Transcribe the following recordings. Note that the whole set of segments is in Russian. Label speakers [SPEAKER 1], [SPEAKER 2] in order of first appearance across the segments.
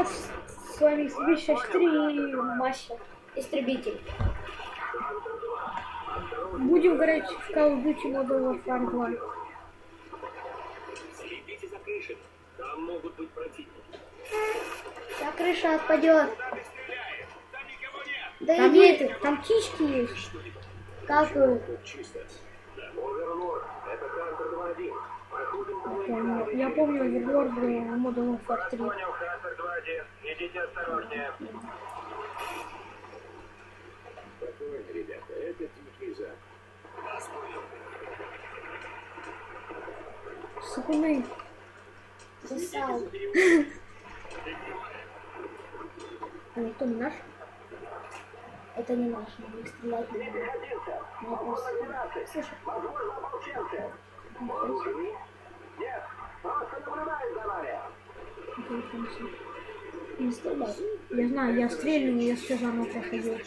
[SPEAKER 1] С вами Свищ-3 и Мася, истребитель. Будем играть в Call of Duty Modern Warfare 2.
[SPEAKER 2] Следите за крышей. Там могут быть противники.
[SPEAKER 1] Вся крыша отпадет.
[SPEAKER 2] Стреляет. Там никого нет.
[SPEAKER 1] Да
[SPEAKER 3] Там,
[SPEAKER 1] иди ты.
[SPEAKER 3] там птички есть.
[SPEAKER 1] Как вы?
[SPEAKER 2] Чисто. Да. Оверлорд. Это Хантер 2-1. Проходим по
[SPEAKER 1] Помню- Я помню Overlord в Modern Warfare 3.
[SPEAKER 2] 2-1. Идите осторожнее. Спокойно, ребята. Это тихий зак. Вас понял.
[SPEAKER 1] Сапуны.
[SPEAKER 3] Засал.
[SPEAKER 1] А никто не наш?
[SPEAKER 3] Это не наш, их стрелять не надо. Я просто... Слушай,
[SPEAKER 2] Нет. Просто наблюдаем за вами.
[SPEAKER 3] Не стреляй.
[SPEAKER 1] Я знаю, я стрельну, я все заново проходил.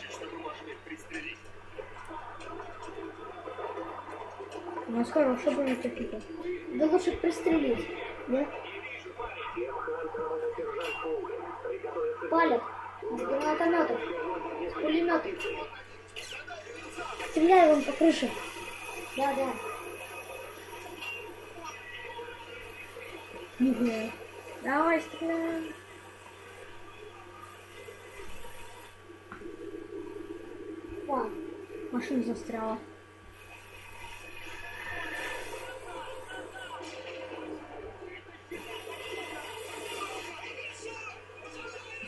[SPEAKER 1] У нас хорошая бронетехника.
[SPEAKER 3] Да лучше пристрелить.
[SPEAKER 1] Да?
[SPEAKER 3] Палят. С гранатометов. С пулеметов. Стреляй вон по крыше. Да, да.
[SPEAKER 1] Нихуя. Давай стреляем.
[SPEAKER 3] Вон.
[SPEAKER 1] Машина застряла.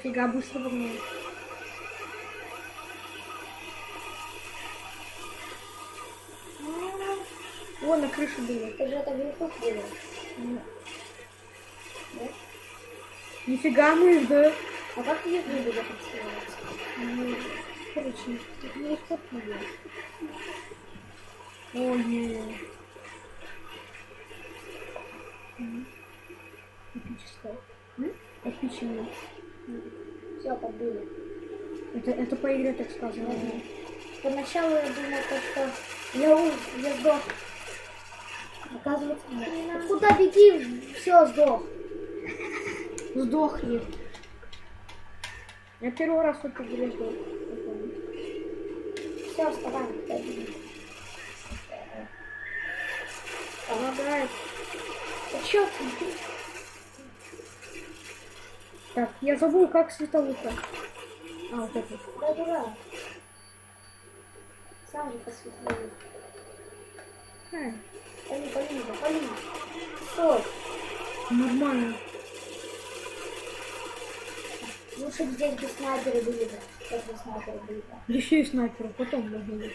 [SPEAKER 1] Фига, быстро погнал. Вон на крыше было.
[SPEAKER 3] Ты же это вверху делаешь.
[SPEAKER 1] Нифига мы, да?
[SPEAKER 3] А как ты их?
[SPEAKER 1] Ну, короче, не было. Ой. Эпическое. Эпичное.
[SPEAKER 3] Все, подбили.
[SPEAKER 1] Это, это по игре так сказано.
[SPEAKER 3] Мгм. Поначалу я думал, то, что я, я сдох. Оказывается, нет. Ну, Куда беги? Все, сдох.
[SPEAKER 1] Сдохли. Я первый раз в игре сдох.
[SPEAKER 3] Все, вставай.
[SPEAKER 1] Помогает.
[SPEAKER 3] Ты чё ты?
[SPEAKER 1] Так, я забыл, как световуха. А, вот это.
[SPEAKER 3] Да дурак. Сам же посветлее.
[SPEAKER 1] Э,
[SPEAKER 3] Пали, пали, пали. Стой.
[SPEAKER 1] нормально.
[SPEAKER 3] Лучше здесь бы снайперы были бы. Снайперы были бы.
[SPEAKER 1] Еще и снайпера, потом можно будет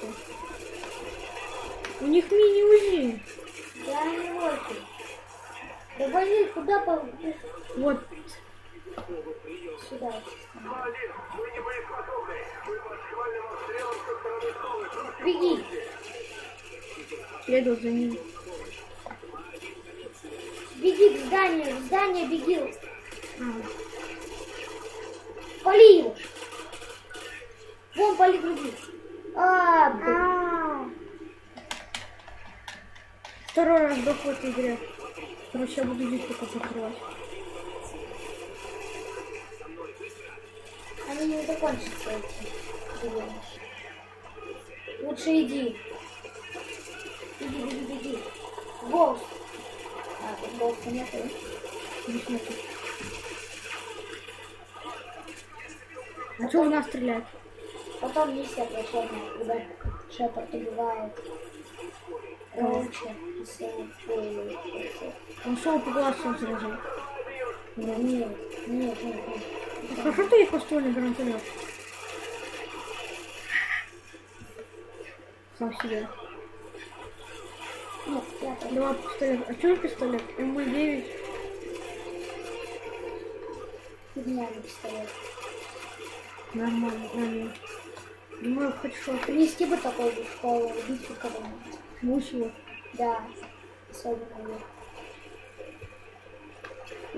[SPEAKER 1] то. У них мини-УЗИ.
[SPEAKER 3] Да не волки. Да вали, куда по...
[SPEAKER 1] Вот.
[SPEAKER 3] Сюда.
[SPEAKER 2] Один. Вы не боеспособны.
[SPEAKER 3] Зданию. В здание беги.
[SPEAKER 1] А,
[SPEAKER 3] Пали его. Вон пали других. А, блин.
[SPEAKER 1] Второй раз этой игре. Короче, я буду здесь только закрывать.
[SPEAKER 3] Они не закончатся эти. Лучше иди. Иди, беги, беги. Волк. А, тут волка нету.
[SPEAKER 1] Здесь нету. А что у нас стрелять?
[SPEAKER 3] Потом миссия прощения, когда Шепард убивает Фейли.
[SPEAKER 1] Он шел по глазу сразу.
[SPEAKER 3] Нет, нет, нет, нет.
[SPEAKER 1] Хорошо ты их построили гранатомет? Сам себе.
[SPEAKER 3] Я.
[SPEAKER 1] Два пистолет. А что пистолет? МВ-9.
[SPEAKER 3] Фигня на пистолет.
[SPEAKER 1] Нормально, нормально. Думаю, что.
[SPEAKER 3] Принести бы такой в школу, убить бы кого-нибудь.
[SPEAKER 1] Мусила.
[SPEAKER 3] Да, особенно я.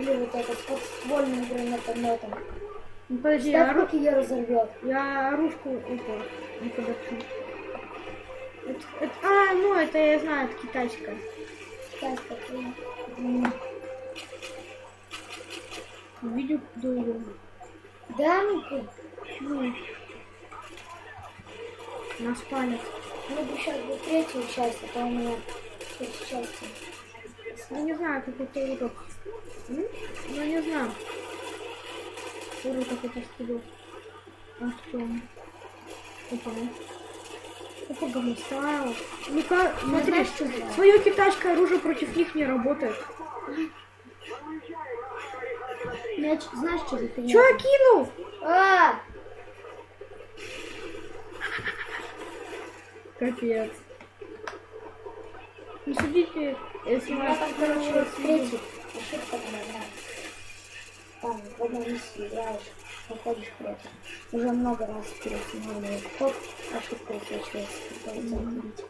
[SPEAKER 3] Или вот этот с подствольным гранатометом.
[SPEAKER 1] Ну подожди, я,
[SPEAKER 3] Ставь,
[SPEAKER 1] ору...
[SPEAKER 3] как ее разорвет.
[SPEAKER 1] я оружку это не подопшу. Это, это- А, ну это я знаю, это китайская.
[SPEAKER 3] Как. М,
[SPEAKER 1] Видео доигрываю.
[SPEAKER 3] Да, ну ты.
[SPEAKER 1] Ну. Нас палят.
[SPEAKER 3] Ну, бы сейчас будет третью часть, а то у меня третья часть.
[SPEAKER 1] Ну не знаю, какой-то урок. М? Ну не знаю. Урок какой-то студио. А что? Опа. Опа, гомостайл. Ну-ка, смотри,
[SPEAKER 3] знаешь, что делать?
[SPEAKER 1] свое китайское оружие против них не работает.
[SPEAKER 3] Мяч, знаешь, что за фигня?
[SPEAKER 1] Чё я кинул?
[SPEAKER 3] А!
[SPEAKER 1] Капец. Не судите, если
[SPEAKER 3] У там, короче, третий. Ошибка да. Там в одной миссии играешь, выходишь против. Уже много раз пересмотрели. Хоп, ошибка случилась. Приходится уходить.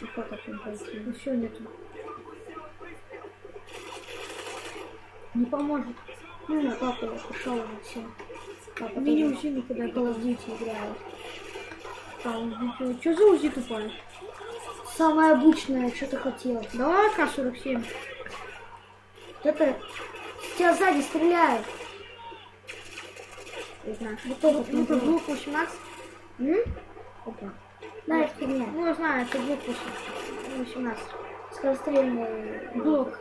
[SPEAKER 3] И как это пойти?
[SPEAKER 1] Еще нету. Не поможет.
[SPEAKER 3] Ну, на папу я пошел уже все. Папа
[SPEAKER 1] Мне не узи никуда.
[SPEAKER 3] Call of Duty играет.
[SPEAKER 1] Что за узи тупая?
[SPEAKER 3] Самое обычное, что ты хотел.
[SPEAKER 1] Давай К-47.
[SPEAKER 3] Это с тебя сзади стреляют.
[SPEAKER 1] Не знаю. Ну, это блок 18.
[SPEAKER 3] М?
[SPEAKER 1] Опа.
[SPEAKER 3] На, это фигня.
[SPEAKER 1] Ну, я знаю, это блок 18.
[SPEAKER 3] Скорострельный
[SPEAKER 1] Блок.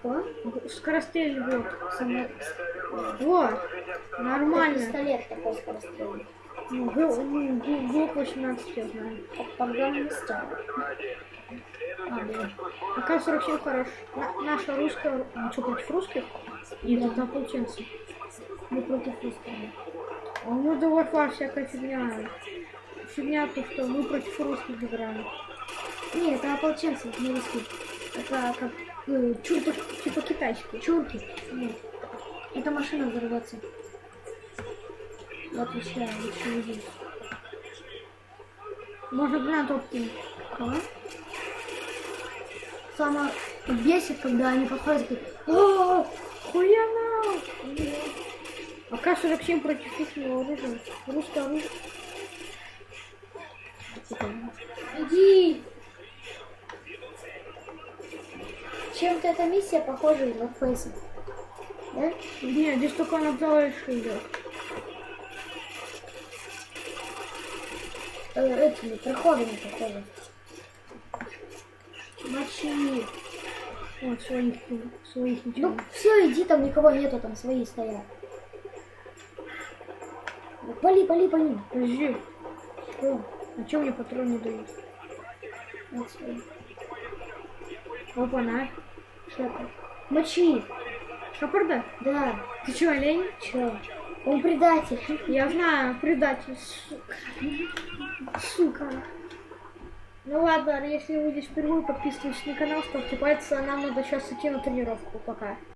[SPEAKER 3] Что?
[SPEAKER 1] Скорострельный блок.
[SPEAKER 3] Само...
[SPEAKER 1] Во,
[SPEAKER 3] Это
[SPEAKER 1] нормально.
[SPEAKER 3] пистолет такой скорострельный.
[SPEAKER 1] Ну, бл- бл- блок 18 я знаю.
[SPEAKER 3] Как погон местами. А, блин.
[SPEAKER 1] А К-47 хорош. На- наша русская... Ну, что, против русских? Нет,
[SPEAKER 3] Да.
[SPEAKER 1] это ополченцы.
[SPEAKER 3] Мы против русского.
[SPEAKER 1] А у Modern Warfare всякая фигня. Фигня то, что мы против русских играем.
[SPEAKER 3] Не, это ополченцы, не русские.
[SPEAKER 1] Это как э, чурки, типа китайские.
[SPEAKER 3] Чурки. Нет. Это машина взорвется. Отвечаю, лучше не видеть.
[SPEAKER 1] Можно гранат кинуть.
[SPEAKER 3] Кого? Самое бесит, когда они подходят такие, «О,
[SPEAKER 1] Хуяна! А К-47 против их оружия. Русское оружие.
[SPEAKER 3] Иди! Чем-то эта миссия похожа на Фейса. Да?
[SPEAKER 1] Нет, здесь только она дальше идет.
[SPEAKER 3] Э, этими проходами похожа.
[SPEAKER 1] Мочи. Вот, своих, своих ничего.
[SPEAKER 3] Ну, все, иди, там никого нету, там свои стоят. Пали, пали, пали.
[SPEAKER 1] Подожди.
[SPEAKER 3] Что?
[SPEAKER 1] А чё мне патрон не дают?
[SPEAKER 3] Вот свои.
[SPEAKER 1] Опа, на.
[SPEAKER 3] Что это? Мочи.
[SPEAKER 1] Шапарда?
[SPEAKER 3] Да.
[SPEAKER 1] Ты чё, олень?
[SPEAKER 3] Че? Он предатель.
[SPEAKER 1] Я знаю, предатель, сука. Сука. Ну ладно, если здесь впервые, подписывайтесь на канал, ставьте пальцы, а нам надо сейчас идти на тренировку. Пока.